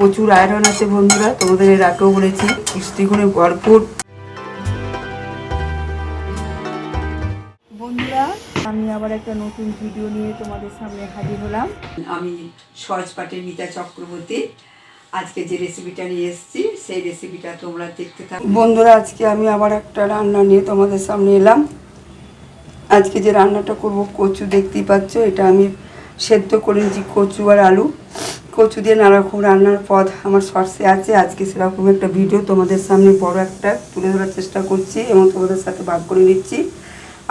প্রচুর আয়রন আছে বন্ধুরা তোমাদের এর আগেও বলেছি পুষ্টিগুণে ভরপুর। বন্ধুরা আমি আবার একটা নতুন ভিডিও নিয়ে তোমাদের সামনে হাজির হলাম। আমি সহজপাটের মিতা চক্রবর্তী আজকে যে রেসিপিটা নিয়ে এসেছি সেই রেসিপিটা তোমরা দেখতে থাকো। বন্ধুরা আজকে আমি আবার একটা রান্না নিয়ে তোমাদের সামনে এলাম। আজকে যে রান্নাটা করব কচু দেখতেই পাচ্ছ এটা আমি সেদ্ধ করে নিয়েছি কচু আর আলু। কচু দিয়ে নানা রকম রান্নার পদ আমার সর্ষে আছে। আজকে সেরকম একটা ভিডিও তোমাদের সামনে বড় একটা তুলে ধরার চেষ্টা করছি এবং তোমাদের সাথে ভাগ করে নিচ্ছি।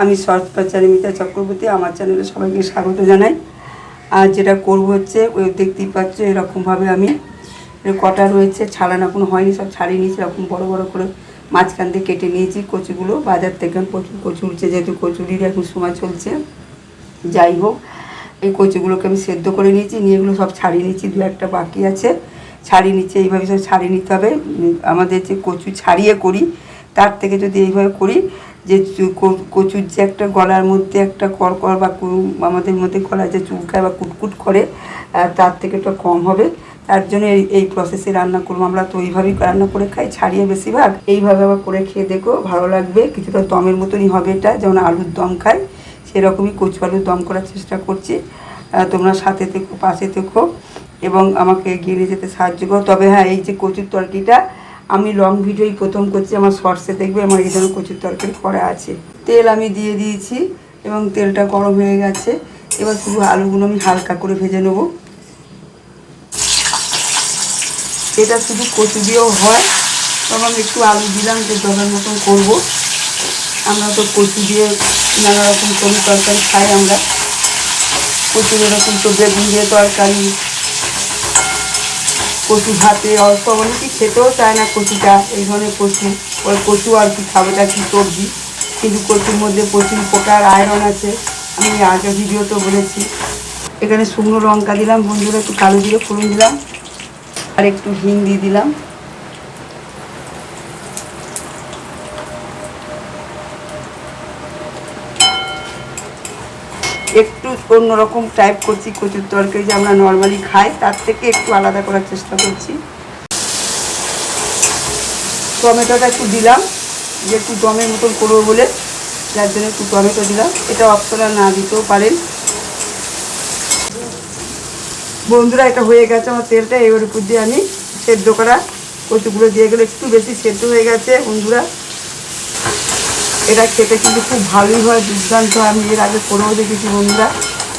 আমি সর্চ পাচারি মিতা চক্রবর্তী, আমার চ্যানেলে সবাইকে স্বাগত জানাই। আর যেটা করব হচ্ছে, ওই দেখতেই পাচ্ছ এরকমভাবে আমি কটা রয়েছে, ছাড়ানো এখনও হয়নি, সব ছাড়িয়ে নিয়েছি। এরকম বড় বড় করে মাঝখান দিয়ে কেটে নিয়েছি কচুগুলো। বাজার থেকে প্রচুর কচু উঠছে, যেহেতু কচুরির এখন সময় চলছে। যাই হোক এই কচুগুলোকে আমি সেদ্ধ করে নিয়েছি, নিয়ে এগুলো সব ছাড়িয়ে নিয়েছি, দু একটা বাকি আছে। ছাড়িয়ে নিচ্ছে, এইভাবে সব ছাড়িয়ে নিতে হবে। আমাদের যে কচু ছাড়িয়ে করি, তার থেকে যদি এইভাবে করি, যে কচুর যে একটা গলার মধ্যে একটা কড়কড় বা আমাদের মধ্যে গলায় যে চুলকায় বা কুটকুট করে তার থেকে একটু কম হবে। তার জন্য এই এই প্রসেসে রান্না করব। আমরা তো ওইভাবেই রান্না করে খাই, ছাড়িয়ে বেশিরভাগ। এইভাবে আবার করে খেয়ে দেখো, ভালো লাগবে। কিছুটা দমের মতনই হবে এটা, যেমন আলুর দম খাই। সেরকমই কচু দম করার চেষ্টা করছি। তোমরা সাথে থেকো, পাশে থেকো এবং আমাকে এগিয়ে নিয়ে যেতে সাহায্য করো। তবে হ্যাঁ এই যে কচুর তরকিটা আমি লং ভিডিওই প্রথম করছি, আমার শর্টসে দেখবে, আমার এই ধরনের কচুর তরকারি করা আছে। তেল আমি দিয়ে দিয়েছি এবং তেলটা গরম হয়ে গেছে। এবার শুধু আলুগুলো আমি হালকা করে ভেজে নেব। এটা শুধু কচু দিয়েও হয় আমি একটু আলু দিলাম, যে দলের মতন করব। আমরা তো কচু দিয়ে নানা রকম তরি তরকারি খাই আমরা। কচু এরকম তো বেগুন দিয়ে তরকারি, কচু ভাতে অল্প, অনেকে খেতেও চায় না কচুটা, এই ধরনের কচু। ওই কচু আর কি খাবেটা কি সবজি? কিন্তু কচুর মধ্যে প্রচুর প্রকার আয়রন আছে। আমি আগে ভিডিওতে বলেছি। এখানে শুকনো লঙ্কা দিলাম, বন্ধুরা একটু কালো জিরে ফোড়ন দিলাম, আর একটু হিং দিয়ে দিলাম। একটু অন্যরকম টাইপ করছি, কচুর তরকারি যে আমরা নর্মালি খাই, তার থেকে একটু আলাদা করার চেষ্টা করছি। টমেটোটা একটু দিলাম, যে একটু দমের মতন করব বলে, যার জন্য একটু টমেটো দিলাম। এটা অপশনাল না দিতেও পারেন। বন্ধুরা, এটা হয়ে গেছে আমার তেলটা। এবার উপর দিয়ে আমি সেদ্ধ করা কচুগুলো দিয়ে গেলে একটু বেশি সেদ্ধ হয়ে গেছে। বন্ধুরা এটা খেতে কিন্তু খুব ভালোই হয়, দুর্দান্ত। আমি এর আগে করেও দেখেছি বন্ধুরা,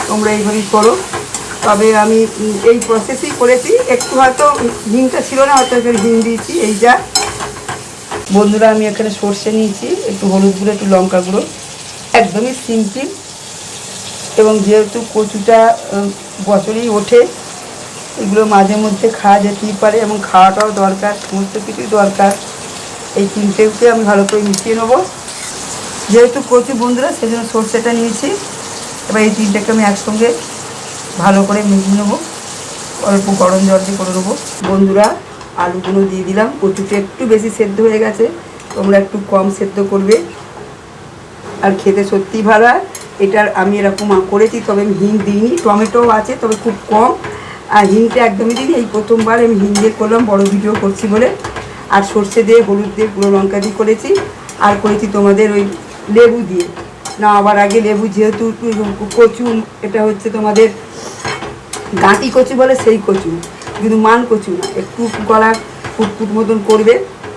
তোমরা এইভাবেই করো। তবে আমি এই প্রসেসেই করেছি। একটু হয়তো হিংটা ছিল না, হয়তো এখানে হিং দিয়েছি, এই যা। বন্ধুরা, আমি এখানে সর্ষে নিয়েছি, একটু হলুদ গুঁড়ো, একটু লঙ্কা গুঁড়ো। একদমই সিম্পল এবং যেহেতু কচুটা বছরেই ওঠে, এগুলো মাঝে মধ্যে খাওয়া যেতেই পারে এবং খাওয়াটাও দরকার, সমস্ত কিছুই দরকার। এই তিনটেকে আমি ভালো করে মিশিয়ে নেব। যেহেতু কচু বন্ধুরা, সেজন্য সর্ষেটা নিয়েছি। এবার এই তিনটাকে আমি একসঙ্গে ভালো করে মিশিয়ে নেব। অল্প গরম জল দিয়ে করে নেব। বন্ধুরা, আলুগুলো দিয়ে দিলাম। কচুটা একটু বেশি সেদ্ধ হয়ে গেছে, তোমরা একটু কম সেদ্ধ করবে। আর খেতে সত্যিই ভালো হয়। এটার আমি এরকম করেছি, তবে আমি হিং দিইনি। টমেটোও আছে, তবে খুব কম। আর হিংটা একদমই দিইনি। এই প্রথমবার আমি হিং দিয়ে করলাম, বড় ভিডিও করছি বলে। আর সর্ষে দিয়ে হলুদ দিয়ে গুঁড়ো লঙ্কা দিয়ে করেছি। আর করেছি তোমাদের ওই লেবু দিয়ে। না, আবার আগে লেবু যেহেতু কচু, এটা হচ্ছে তোমাদের গাঁটি কচু বলে সেই কচু, কিন্তু মান কচু না। একটু গলা ফুটফুট মতন করবে,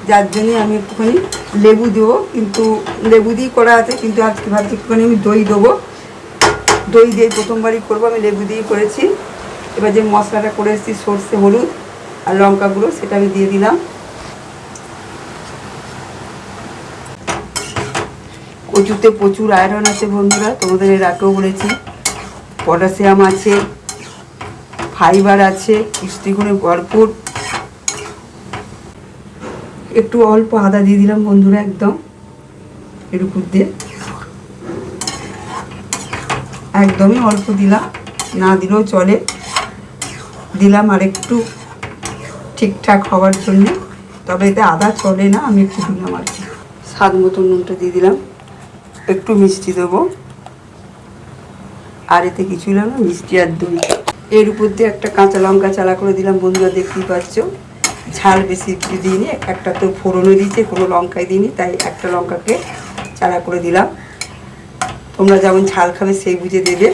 যার জন্যে আমি একটুখানি লেবু দেবো। কিন্তু লেবু দিয়েই করা আছে, কিন্তু আজকে ভাবছি একটুখানি আমি দই দেবো। দই দিয়ে প্রথমবারই করব, আমি লেবু দিয়ে করেছি। এবার যে মশলাটা করে এসেছি, সর্ষে, হলুদ আর লঙ্কা গুঁড়ো সেটা আমি দিয়ে দিলাম। কচুতে প্রচুর আয়রন আছে বন্ধুরা, তোমাদের এর আগেও বলেছি। পটাশিয়াম আছে ফাইবার আছে পুষ্টিগুণে ভরপুর। একটু অল্প আদা দিয়ে দিলাম বন্ধুরা একদম, এর উপর দিয়ে। একদমই অল্প দিলাম, না দিলেও চলে। দিলাম আর একটু ঠিকঠাক হওয়ার জন্য, তবে এতে আদা চলে না, আমি একটু দিলাম আর কি। স্বাদ মতো নুনটা দিয়ে দিলাম। একটু মিষ্টি দেবো। আর এতে কিছু না মিষ্টি আর দই। এর উপর দিয়ে একটা কাঁচা লঙ্কা চালা করে দিলাম, বন্ধুরা দেখতেই পাচ্ছ। ঝাল বেশি একটু দিইনি, একটা তো ফোড়নও দিয়েছে, কোনো লঙ্কাই দিইনি, তাই একটা লঙ্কাকে চালা করে দিলাম। তোমরা যেমন ঝাল খাবে সেই বুঝে দেবে।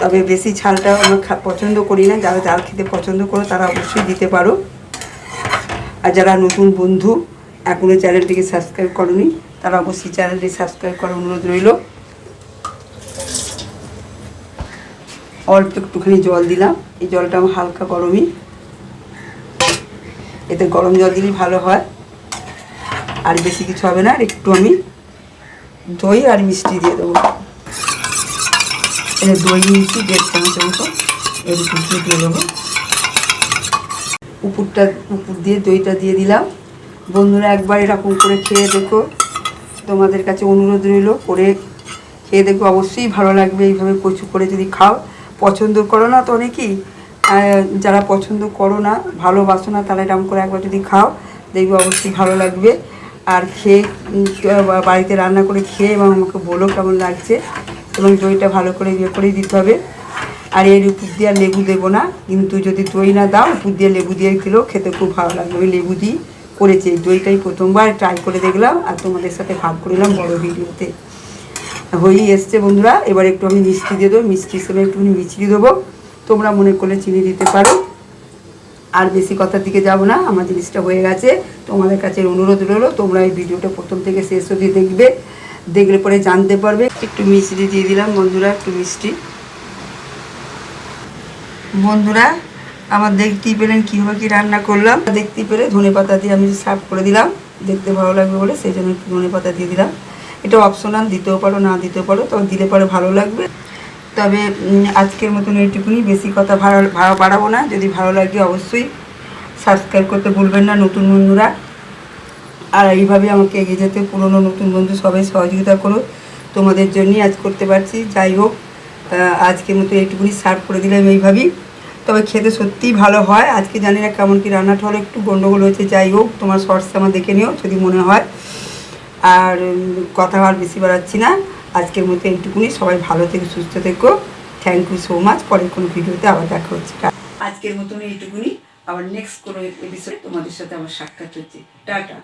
তবে বেশি ঝালটা আমরা পছন্দ করি না, যারা ঝাল খেতে পছন্দ করো, তারা অবশ্যই দিতে পারো। আর যারা নতুন বন্ধু এখনও চ্যানেলটিকে সাবস্ক্রাইব করনি তারা অবশ্যই চ্যানেলটি সাবস্ক্রাইব করার অনুরোধ রইল। অল্প একটুখানি জল দিলাম। এই জলটা আমার হালকা গরমই। এতে গরম জল দিলেই ভালো হয়। আর বেশি কিছু হবে না, আর একটু আমি দই আর মিষ্টি দিয়ে দেবো। এখানে দই, মিষ্টি, দেড় চামচ মতো। এর উপর দিয়ে দিয়ে দেবো। উপরটা, উপর দিয়ে দইটা দিয়ে দিলাম। বন্ধুরা, একবার এরকম করে খেয়ে দেখো। তোমাদের কাছে অনুরোধ রইল করে খেয়ে দেখো অবশ্যই ভালো লাগবে। এইভাবে কচু করে যদি খাও, পছন্দ করো না তো অনেকেই যারা পছন্দ করো না, ভালোবাসো না, তারা এরকম করে একবার যদি খাও, দেখবে অবশ্যই ভালো লাগবে। আর খেয়ে বাড়িতে রান্না করে খেয়ে এবং আমাকে বলো কেমন লাগছে এবং দইটা ভালো করে ইয়ে করেই দিতে হবে। আর এর উপর দিয়ে লেবু দেবো না, কিন্তু যদি দই না দাও, উপর দিয়ে লেবু দিয়ে দিলেও খেতে খুব ভালো লাগবে। লেবু দিই। করেছি। দইটাই প্রথমবার ট্রাই করে দেখলাম আর তোমাদের সাথে ভাগ করলাম বড় ভিডিওতে। হয়েই এসছে বন্ধুরা, এবার একটু আমি মিষ্টি দিয়ে দেবো, মিষ্টি হিসেবে একটুখানি মিষ্টি দেবো। তোমরা মনে করলে চিনি দিতে পারো। আর বেশি কথার দিকে যাব না, আমার জিনিসটা হয়ে গেছে। তোমাদের কাছে অনুরোধ রইল, তোমরা এই ভিডিওটা প্রথম থেকে শেষ অবধি দেখবে। দেখলে পরে জানতে পারবে। একটু মিষ্টি দিয়ে দিলাম বন্ধুরা, একটু মিষ্টি। বন্ধুরা আমার দেখতেই পেলেন কীভাবে কি রান্না করলাম। দেখতেই পেলে ধনে পাতা দিয়ে আমি সার্ভ করে দিলাম। দেখতে ভালো লাগবে বলে সেই জন্য একটু ধনে পাতা দিয়ে দিলাম। এটা অপশনাল দিতেও পারো, না দিতেও পারো, তবে দিলে পরে ভালো লাগবে। তবে আজকের মতন এইটুকুনি। বেশি কথা ভাড়া ভাড়া বাড়াবো না। যদি ভালো লাগে অবশ্যই সাবস্ক্রাইব করতে ভুলবেন না, নতুন বন্ধুরা। আর এইভাবে আমাকে এগিয়ে যেতে, পুরনো নতুন বন্ধু সবাই সহযোগিতা করো তোমাদের জন্যই আজ করতে পারছি। যাই হোক আজকের মতো এইটুকুনি। সার্ভ করে দিলাম এইভাবেই। তবে খেতে সত্যিই ভালো হয়। আজকে জানি না কেমন কি রান্নাটা হলো, একটু গন্ডগোল হয়েছে, যাই হোক, তোমার শর্টস আমার দেখে নিও যদি মনে হয়। আর কথা আর বেশি বাড়াচ্ছি না। আজকের মতো এইটুকুনি, সবাই ভালো থেকে, সুস্থ থেকো। থ্যাংক ইউ সো মাচ পরের কোনো ভিডিওতে আবার দেখা হচ্ছে। আজকের মতন এইটুকুনি। আবার নেক্সট কোনো এপিসোড তোমাদের সাথে আবার সাক্ষাৎ হচ্ছে। টাটা।